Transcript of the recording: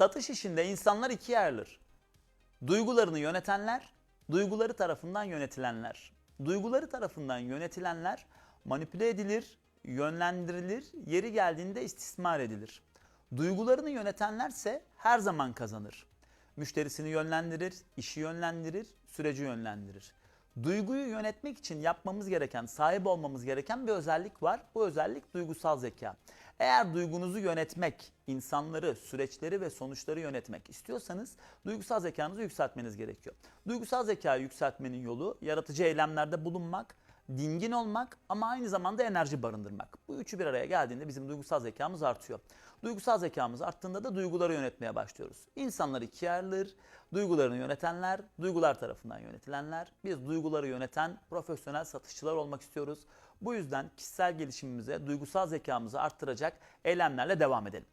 Satış işinde insanlar ikiye ayrılır. Duygularını yönetenler, duyguları tarafından yönetilenler. Duyguları tarafından yönetilenler manipüle edilir, yönlendirilir, yeri geldiğinde istismar edilir. Duygularını yönetenlerse her zaman kazanır. Müşterisini yönlendirir, işi yönlendirir, süreci yönlendirir. Duyguyu yönetmek için yapmamız gereken, sahip olmamız gereken bir özellik var. Bu özellik duygusal zeka. Eğer duygunuzu yönetmek, insanları, süreçleri ve sonuçları yönetmek istiyorsanız duygusal zekanızı yükseltmeniz gerekiyor. Duygusal zekayı yükseltmenin yolu yaratıcı eylemlerde bulunmak, dingin olmak ama aynı zamanda enerji barındırmak. Bu üçü bir araya geldiğinde bizim duygusal zekamız artıyor. Duygusal zekamız arttığında da duyguları yönetmeye başlıyoruz. İnsanlar ikiye ayrılır. Duygularını yönetenler, duygular tarafından yönetilenler. Biz duyguları yöneten profesyonel satışçılar olmak istiyoruz. Bu yüzden kişisel gelişimimize, duygusal zekamızı arttıracak eylemlerle devam edelim.